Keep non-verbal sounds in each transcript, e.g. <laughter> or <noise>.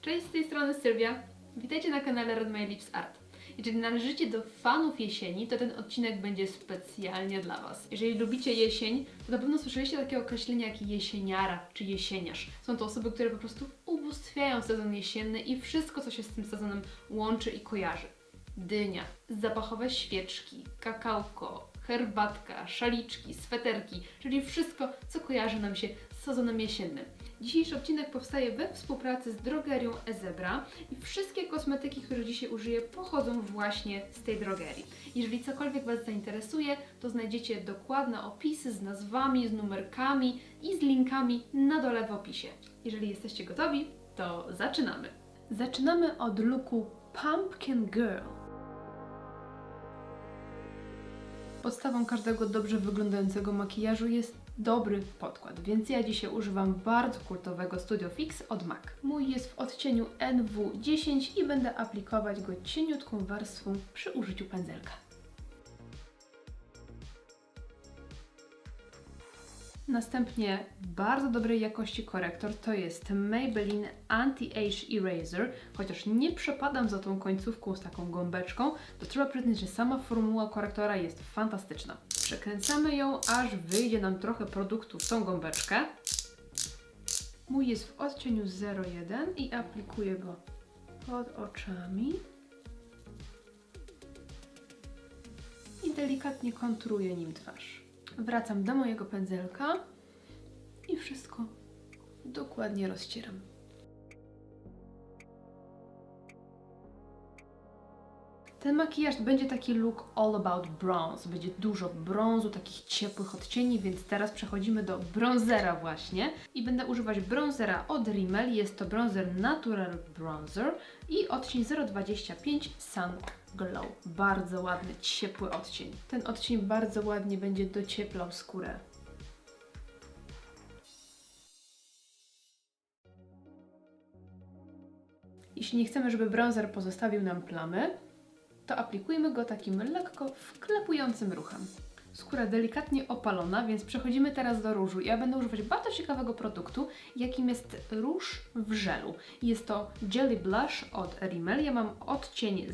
Cześć, z tej strony Sylwia. Witajcie na kanale Red My Lips Art. Jeżeli należycie do fanów jesieni, to ten odcinek będzie specjalnie dla Was. Jeżeli lubicie jesień, to na pewno słyszeliście takie określenia jak jesieniara czy jesieniarz. Są to osoby, które po prostu ubóstwiają sezon jesienny i wszystko, co się z tym sezonem łączy i kojarzy. Dynia, zapachowe świeczki, kakałko, herbatka, szaliczki, sweterki, czyli wszystko, co kojarzy nam się z sezonem jesiennym. Dzisiejszy odcinek powstaje we współpracy z drogerią Ezebra i wszystkie kosmetyki, które dzisiaj użyję, pochodzą właśnie z tej drogerii. Jeżeli cokolwiek Was zainteresuje, to znajdziecie dokładne opisy z nazwami, z numerkami i z linkami na dole w opisie. Jeżeli jesteście gotowi, to zaczynamy. Zaczynamy od looku Pumpkin Girl. Podstawą każdego dobrze wyglądającego makijażu jest dobry podkład, więc ja dzisiaj używam bardzo kultowego Studio Fix od MAC. Mój jest w odcieniu NW10 i będę aplikować go cieniutką warstwą przy użyciu pędzelka. Następnie bardzo dobrej jakości korektor to jest Maybelline Anti-Age Eraser. Chociaż nie przepadam za tą końcówką z taką gąbeczką, to trzeba przyznać, że sama formuła korektora jest fantastyczna. Przekręcamy ją, aż wyjdzie nam trochę produktu w tą gąbeczkę. Mój jest w odcieniu 01 i aplikuję go pod oczami. I delikatnie kontruję nim twarz. Wracam do mojego pędzelka i wszystko dokładnie rozcieram. Ten makijaż będzie taki look all about bronze. Będzie dużo brązu, takich ciepłych odcieni, więc teraz przechodzimy do bronzera właśnie. I będę używać bronzera od Rimmel. Jest to bronzer Natural Bronzer i odcień 025 Sun Glow. Bardzo ładny, ciepły odcień. Ten odcień bardzo ładnie będzie docieplał skórę. Jeśli nie chcemy, żeby bronzer pozostawił nam plamy, to aplikujmy go takim lekko wklepującym ruchem. Skóra delikatnie opalona, więc przechodzimy teraz do różu. Ja będę używać bardzo ciekawego produktu, jakim jest róż w żelu. Jest to Jelly Blush od Rimmel. Ja mam odcień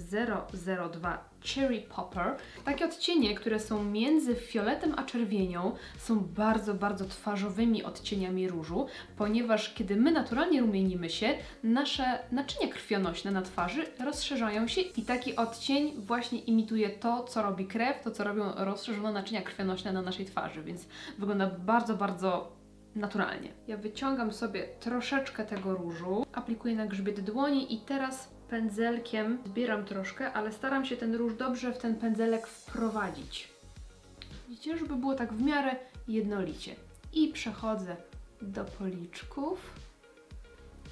002 Cherry Popper. Takie odcienie, które są między fioletem a czerwienią, są bardzo, bardzo twarzowymi odcieniami różu, ponieważ kiedy my naturalnie rumienimy się, nasze naczynia krwionośne na twarzy rozszerzają się i taki odcień właśnie imituje to, co robi krew, to, co robią rozszerzone naczynia krwionośne na naszej twarzy, więc wygląda bardzo, bardzo naturalnie. Ja wyciągam sobie troszeczkę tego różu, aplikuję na grzbiet dłoni i teraz pędzelkiem zbieram troszkę, ale staram się ten róż dobrze w ten pędzelek wprowadzić. Widzicie, żeby było tak w miarę jednolicie. I przechodzę do policzków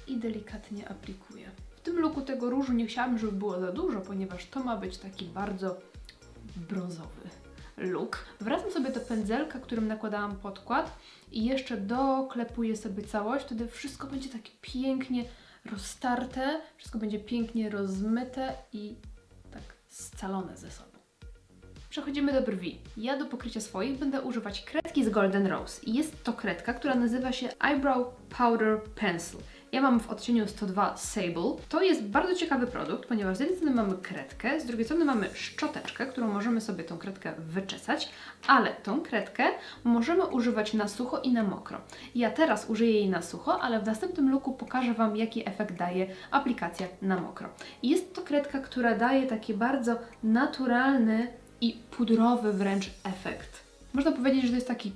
i delikatnie aplikuję. W tym luku tego różu nie chciałabym, żeby było za dużo, ponieważ to ma być taki bardzo brązowy look. Wracam sobie do pędzelka, którym nakładałam podkład i jeszcze doklepuję sobie całość, wtedy wszystko będzie takie pięknie roztarte, wszystko będzie pięknie rozmyte i tak scalone ze sobą. Przechodzimy do brwi. Ja do pokrycia swoich będę używać kredki z Golden Rose. Jest to kredka, która nazywa się Eyebrow Powder Pencil. Ja mam w odcieniu 102 Sable. To jest bardzo ciekawy produkt, ponieważ z jednej strony mamy kredkę, z drugiej strony mamy szczoteczkę, którą możemy sobie tą kredkę wyczesać, ale tą kredkę możemy używać na sucho i na mokro. Ja teraz użyję jej na sucho, ale w następnym looku pokażę Wam, jaki efekt daje aplikacja na mokro. Jest to kredka, która daje taki bardzo naturalny i pudrowy wręcz efekt. Można powiedzieć, że to jest taki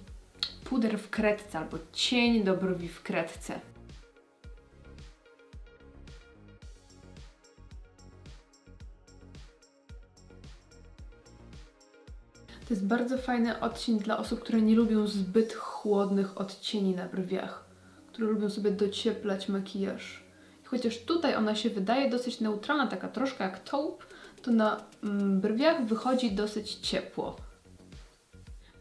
puder w kredce albo cień do brwi w kredce. To jest bardzo fajny odcień dla osób, które nie lubią zbyt chłodnych odcieni na brwiach, które lubią sobie docieplać makijaż. I chociaż tutaj ona się wydaje dosyć neutralna, taka troszkę jak taupe, to na mm, brwiach wychodzi dosyć ciepło.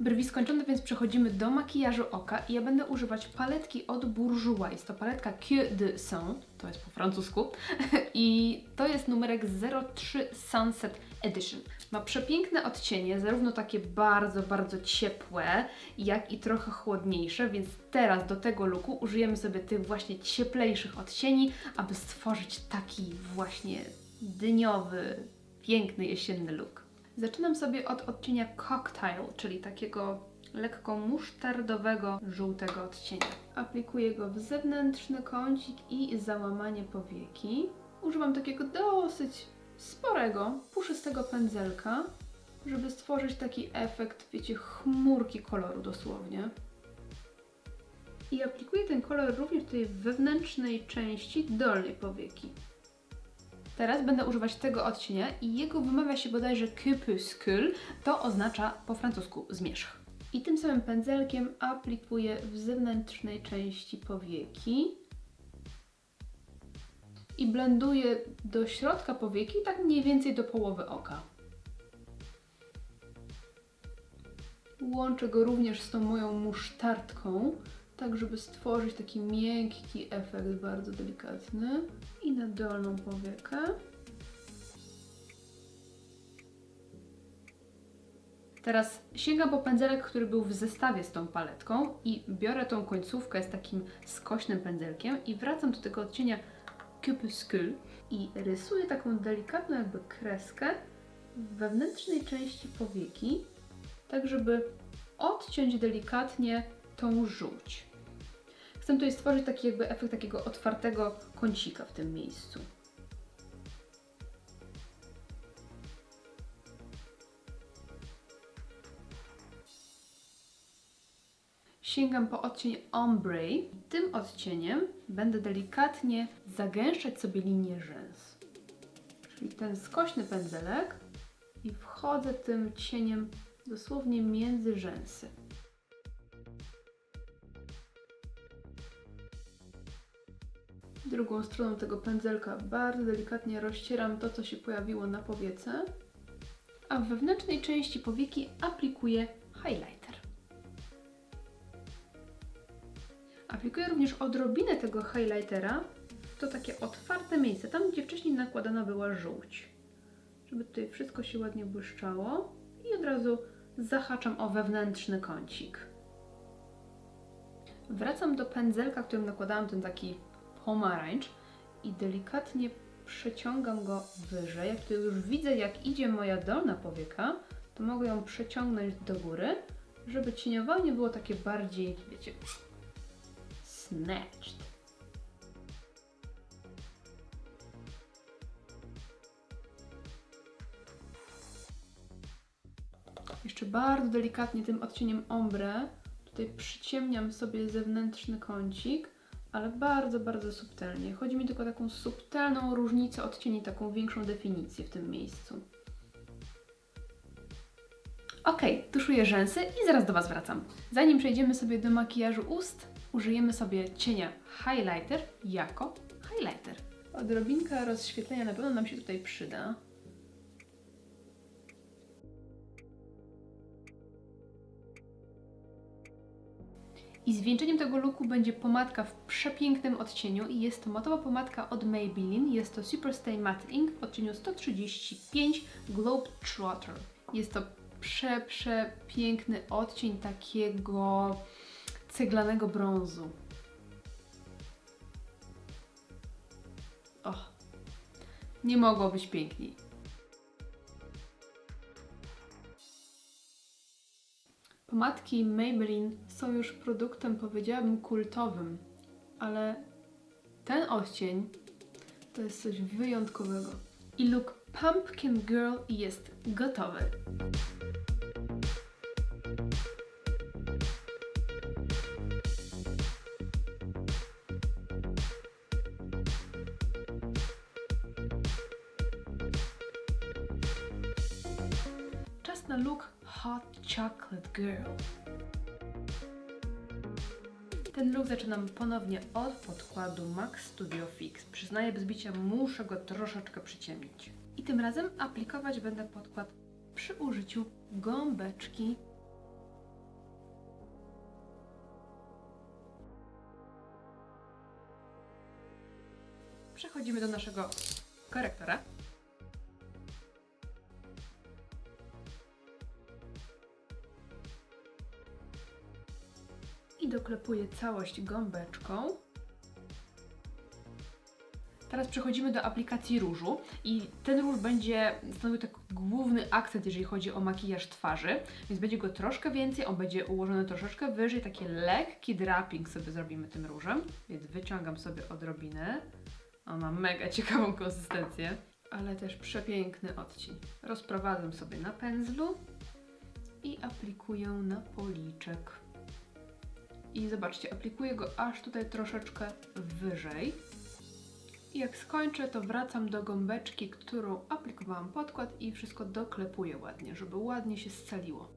Brwi skończone, więc przechodzimy do makijażu oka i ja będę używać paletki od Bourjois. To paletka Que de Son. to jest po francusku. <laughs> I to jest numerek 03 Sunset Edition. Ma przepiękne odcienie, zarówno takie bardzo, bardzo ciepłe, jak i trochę chłodniejsze, więc teraz do tego looku użyjemy sobie tych właśnie cieplejszych odcieni, aby stworzyć taki właśnie dniowy, piękny jesienny look. Zaczynam sobie od odcienia Cocktail, czyli takiego lekko musztardowego, żółtego odcienia. Aplikuję go w zewnętrzny kącik i załamanie powieki. Używam takiego dosyć sporego, puszystego pędzelka, żeby stworzyć taki efekt, wiecie, chmurki koloru dosłownie. I aplikuję ten kolor również w wewnętrznej części dolnej powieki. Teraz będę używać tego odcienia i jego wymawia się bodajże crépuscule, to oznacza po francusku zmierzch. I tym samym pędzelkiem aplikuję w zewnętrznej części powieki i blenduję do środka powieki, tak mniej więcej do połowy oka. Łączę go również z tą moją musztardką, tak żeby stworzyć taki miękki efekt, bardzo delikatny. I na dolną powiekę. Teraz sięgam po pędzelek, który był w zestawie z tą paletką i biorę tą końcówkę z takim skośnym pędzelkiem i wracam do tego odcienia Crépuscule i rysuję taką delikatną jakby kreskę wewnętrznej części powieki, tak żeby odciąć delikatnie tą żółć. Chcę tutaj stworzyć taki jakby efekt takiego otwartego kącika w tym miejscu. Sięgam po odcień Ombre. Tym odcieniem będę delikatnie zagęszczać sobie linię rzęs. Czyli ten skośny pędzelek i wchodzę tym cieniem dosłownie między rzęsy. Drugą stroną tego pędzelka bardzo delikatnie rozcieram to, co się pojawiło na powiece, a w wewnętrznej części powieki aplikuję highlighter. Aplikuję również odrobinę tego highlightera to takie otwarte miejsce, tam gdzie wcześniej nakładana była żółć. Żeby tutaj wszystko się ładnie błyszczało i od razu zahaczam o wewnętrzny kącik. Wracam do pędzelka, którym nakładałam ten taki pomarańcz i delikatnie przeciągam go wyżej. Jak tu już widzę, jak idzie moja dolna powieka, to mogę ją przeciągnąć do góry, żeby cieniowanie było takie bardziej, wiecie, snatched. Jeszcze bardzo delikatnie tym odcieniem ombre tutaj przyciemniam sobie zewnętrzny kącik, ale bardzo, bardzo subtelnie. Chodzi mi tylko o taką subtelną różnicę odcieni, taką większą definicję w tym miejscu. Ok, tuszuję rzęsy i zaraz do Was wracam. Zanim przejdziemy sobie do makijażu ust, użyjemy sobie cienia highlighter jako highlighter. Odrobinka rozświetlenia na pewno nam się tutaj przyda. I zwieńczeniem tego looku będzie pomadka w przepięknym odcieniu i jest to matowa pomadka od Maybelline. Jest to Superstay Matte Ink w odcieniu 135 Globetrotter. Jest to prze, przepiękny odcień takiego ceglanego brązu. Och, nie mogło być piękniej. Pomadki Maybelline są już produktem, powiedziałabym, kultowym, ale ten odcień to jest coś wyjątkowego. I look Pumpkin Girl jest gotowy. Look Hot Chocolate Girl. Ten look zaczynam ponownie od podkładu MAC Studio Fix. Przyznaję bez bicia, muszę go troszeczkę przyciemnić. I tym razem aplikować będę podkład przy użyciu gąbeczki. Przechodzimy do naszego korektora. Doklepuję całość gąbeczką. Teraz przechodzimy do aplikacji różu i ten róż będzie stanowił tak główny akcent, jeżeli chodzi o makijaż twarzy, więc będzie go troszkę więcej, on będzie ułożony troszeczkę wyżej, taki lekki draping sobie zrobimy tym różem, więc wyciągam sobie odrobinę. On ma mega ciekawą konsystencję, ale też przepiękny odcień. Rozprowadzam sobie na pędzlu i aplikuję na policzek. I zobaczcie, aplikuję go aż tutaj troszeczkę wyżej. I jak skończę, to wracam do gąbeczki, którą aplikowałam podkład i wszystko doklepuję ładnie, żeby ładnie się scaliło.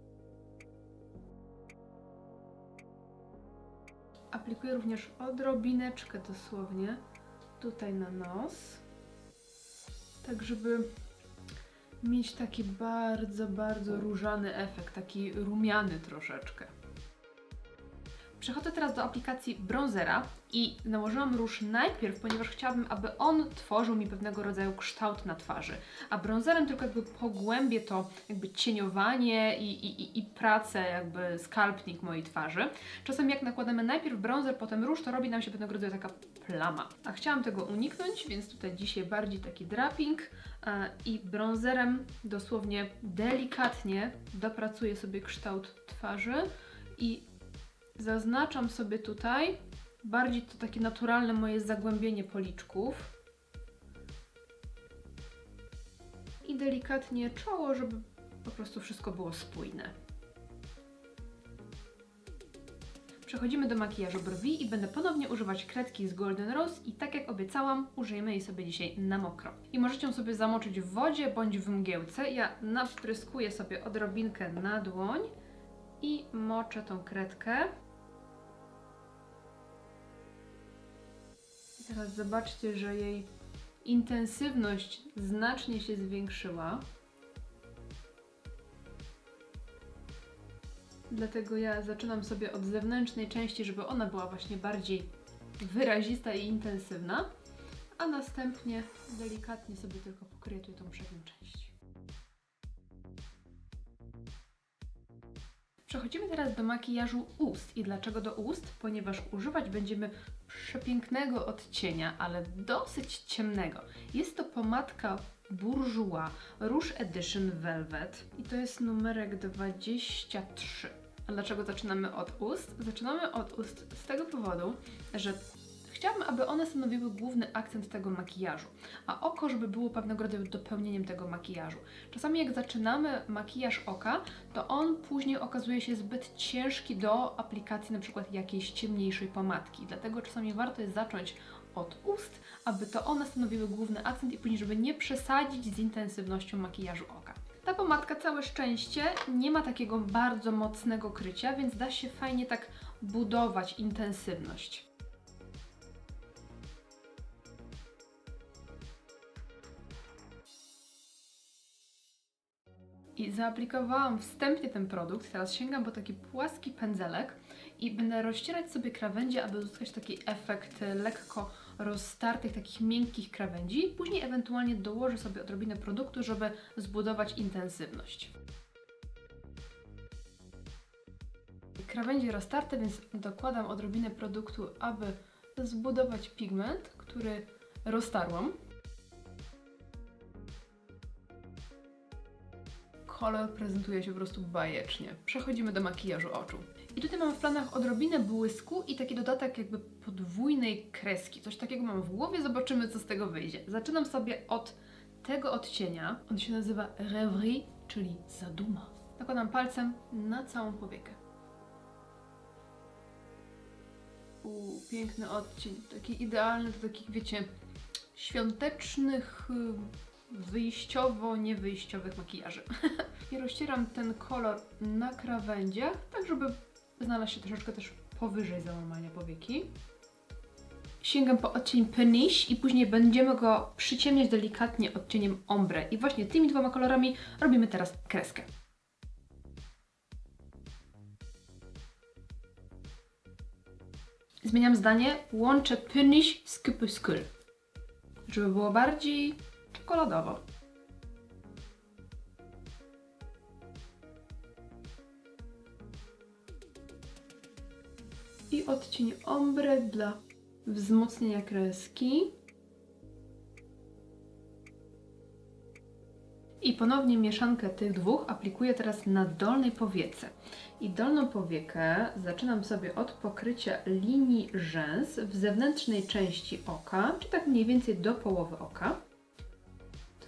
Aplikuję również odrobineczkę dosłownie tutaj na nos, tak żeby mieć taki bardzo, bardzo różany efekt, taki rumiany troszeczkę. Przechodzę teraz do aplikacji bronzera i nałożyłam róż najpierw, ponieważ chciałabym, aby on tworzył mi pewnego rodzaju kształt na twarzy, a bronzerem tylko jakby pogłębię to jakby cieniowanie i, i, i, pracę, jakby skalpnik mojej twarzy. Czasem jak nakładamy najpierw bronzer, potem róż, to robi nam się pewnego rodzaju taka plama. A chciałam tego uniknąć, więc tutaj dzisiaj bardziej taki draping e, i bronzerem dosłownie delikatnie dopracuję sobie kształt twarzy i Zaznaczam sobie tutaj bardziej to takie naturalne moje zagłębienie policzków. I delikatnie czoło, żeby po prostu wszystko było spójne. Przechodzimy do makijażu brwi i będę ponownie używać kredki z Golden Rose i tak jak obiecałam, użyjemy jej sobie dzisiaj na mokro. I możecie ją sobie zamoczyć w wodzie bądź w mgiełce. Ja napryskuję sobie odrobinkę na dłoń i moczę tą kredkę. Teraz zobaczcie, że jej intensywność znacznie się zwiększyła. Dlatego ja zaczynam sobie od zewnętrznej części, żeby ona była właśnie bardziej wyrazista i intensywna, a następnie delikatnie sobie tylko pokryję tą przednią część. Przechodzimy teraz do makijażu ust. I dlaczego do ust? Ponieważ używać będziemy przepięknego odcienia, ale dosyć ciemnego. Jest to pomadka Bourjois Rouge Edition Velvet i to jest numerek 23. A dlaczego zaczynamy od ust? Zaczynamy od ust z tego powodu, że chciałabym, aby one stanowiły główny akcent tego makijażu, a oko, żeby było pewnego rodzaju dopełnieniem tego makijażu. Czasami jak zaczynamy makijaż oka, to on później okazuje się zbyt ciężki do aplikacji przykład jakiejś ciemniejszej pomadki. Dlatego czasami warto jest zacząć od ust, aby to one stanowiły główny akcent i później, żeby nie przesadzić z intensywnością makijażu oka. Ta pomadka, całe szczęście, nie ma takiego bardzo mocnego krycia, więc da się fajnie tak budować intensywność. I zaaplikowałam wstępnie ten produkt. Teraz sięgam po taki płaski pędzelek i będę rozcierać sobie krawędzie, aby uzyskać taki efekt e, lekko roztartych, takich miękkich krawędzi. Później ewentualnie dołożę sobie odrobinę produktu, żeby zbudować intensywność. Krawędzie roztarte, więc dokładam odrobinę produktu, aby zbudować pigment, który roztarłam. Kolor prezentuje się po prostu bajecznie. Przechodzimy do makijażu oczu. I tutaj mam w planach odrobinę błysku i taki dodatek jakby podwójnej kreski. Coś takiego mam w głowie, zobaczymy co z tego wyjdzie. Zaczynam sobie od tego odcienia. On się nazywa Rêverie, czyli zaduma. Nakładam palcem na całą powiekę. Uuu, piękny odcień. Taki idealny do takich, wiecie, świątecznych, y, wyjściowo-niewyjściowych makijaży. <laughs> I rozcieram ten kolor na krawędziach, tak żeby znalazł się troszeczkę też powyżej załamania powieki. Sięgam po odcień Peniche i później będziemy go przyciemniać delikatnie odcieniem Ombre. I właśnie tymi dwoma kolorami robimy teraz kreskę. Zmieniam zdanie, łączę Peniche z Crepuscule. żeby było bardziej czekoladowo. I odcień ombre dla wzmocnienia kreski. I ponownie mieszankę tych dwóch aplikuję teraz na dolnej powiece. I dolną powiekę zaczynam sobie od pokrycia linii rzęs w zewnętrznej części oka, czy tak mniej więcej do połowy oka.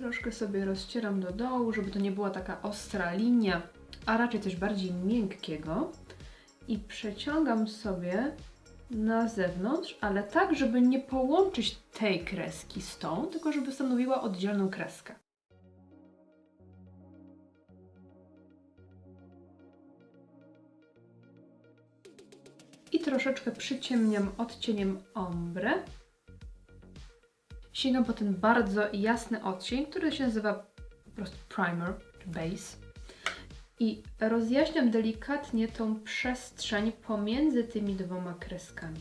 Troszkę sobie rozcieram do dołu, żeby to nie była taka ostra linia, a raczej coś bardziej miękkiego. I przeciągam sobie na zewnątrz, ale tak, żeby nie połączyć tej kreski z tą, tylko żeby stanowiła oddzielną kreskę. I troszeczkę przyciemniam odcieniem ombre. Sięgam po ten bardzo jasny odcień, który się nazywa po prostu primer, base. I rozjaśniam delikatnie tą przestrzeń pomiędzy tymi dwoma kreskami.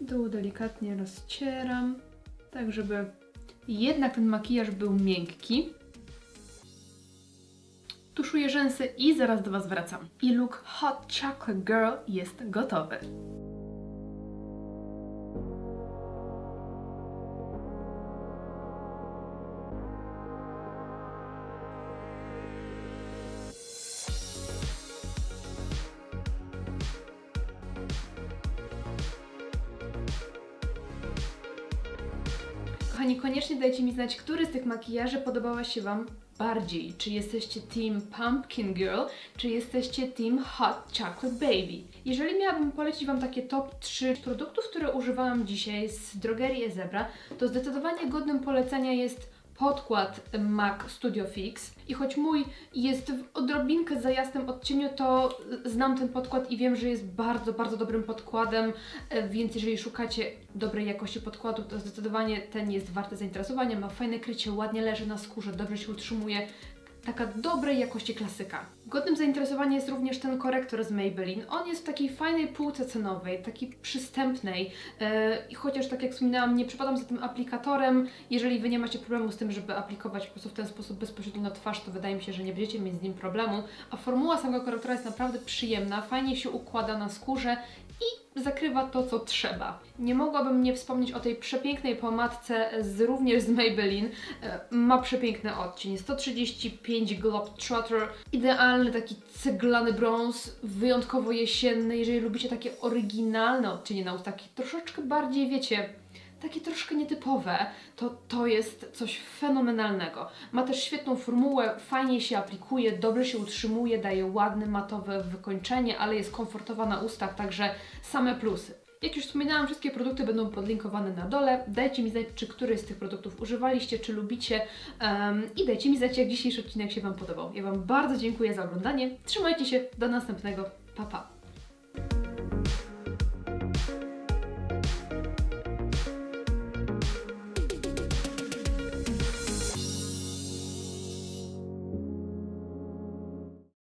Dół delikatnie rozcieram, tak żeby jednak ten makijaż był miękki. Tuszuję rzęsy i zaraz do Was wracam. I look Hot Chocolate Girl jest gotowy. Znać, który z tych makijaży podobała się Wam bardziej. Czy jesteście team Pumpkin Girl, czy jesteście team Hot Chocolate Baby. Jeżeli miałabym polecić Wam takie top 3 produktów, które używałam dzisiaj z drogerii Zebra, to zdecydowanie godnym polecenia jest podkład MAC Studio Fix. I choć mój jest w odrobinkę za jasnym odcieniu, to znam ten podkład i wiem, że jest bardzo, bardzo dobrym podkładem, e, więc jeżeli szukacie dobrej jakości podkładu, to zdecydowanie ten jest warty zainteresowania, ma fajne krycie, ładnie leży na skórze, dobrze się utrzymuje, taka dobrej jakości klasyka. Godnym zainteresowania jest również ten korektor z Maybelline. On jest w takiej fajnej półce cenowej, takiej przystępnej yy, chociaż tak jak wspominałam, nie przypadam za tym aplikatorem, jeżeli Wy nie macie problemu z tym, żeby aplikować po prostu w ten sposób bezpośrednio na twarz, to wydaje mi się, że nie będziecie mieć z nim problemu, a formuła samego korektora jest naprawdę przyjemna, fajnie się układa na skórze zakrywa to, co trzeba. Nie mogłabym nie wspomnieć o tej przepięknej pomadce z, również z Maybelline. E, Ma przepiękny odcień, 135 Globetrotter, idealny taki ceglany brąz, wyjątkowo jesienny. Jeżeli lubicie takie oryginalne odcienie na ustach, troszeczkę bardziej, wiecie, takie troszkę nietypowe, to to jest coś fenomenalnego. Ma też świetną formułę, fajnie się aplikuje, dobrze się utrzymuje, daje ładne matowe wykończenie, ale jest komfortowa na ustach, także same plusy. Jak już wspominałam, wszystkie produkty będą podlinkowane na dole. Dajcie mi znać, czy któryś z tych produktów używaliście, czy lubicie em, i dajcie mi znać, jak dzisiejszy odcinek się Wam podobał. Ja Wam bardzo dziękuję za oglądanie. Trzymajcie się, do następnego. Pa, pa.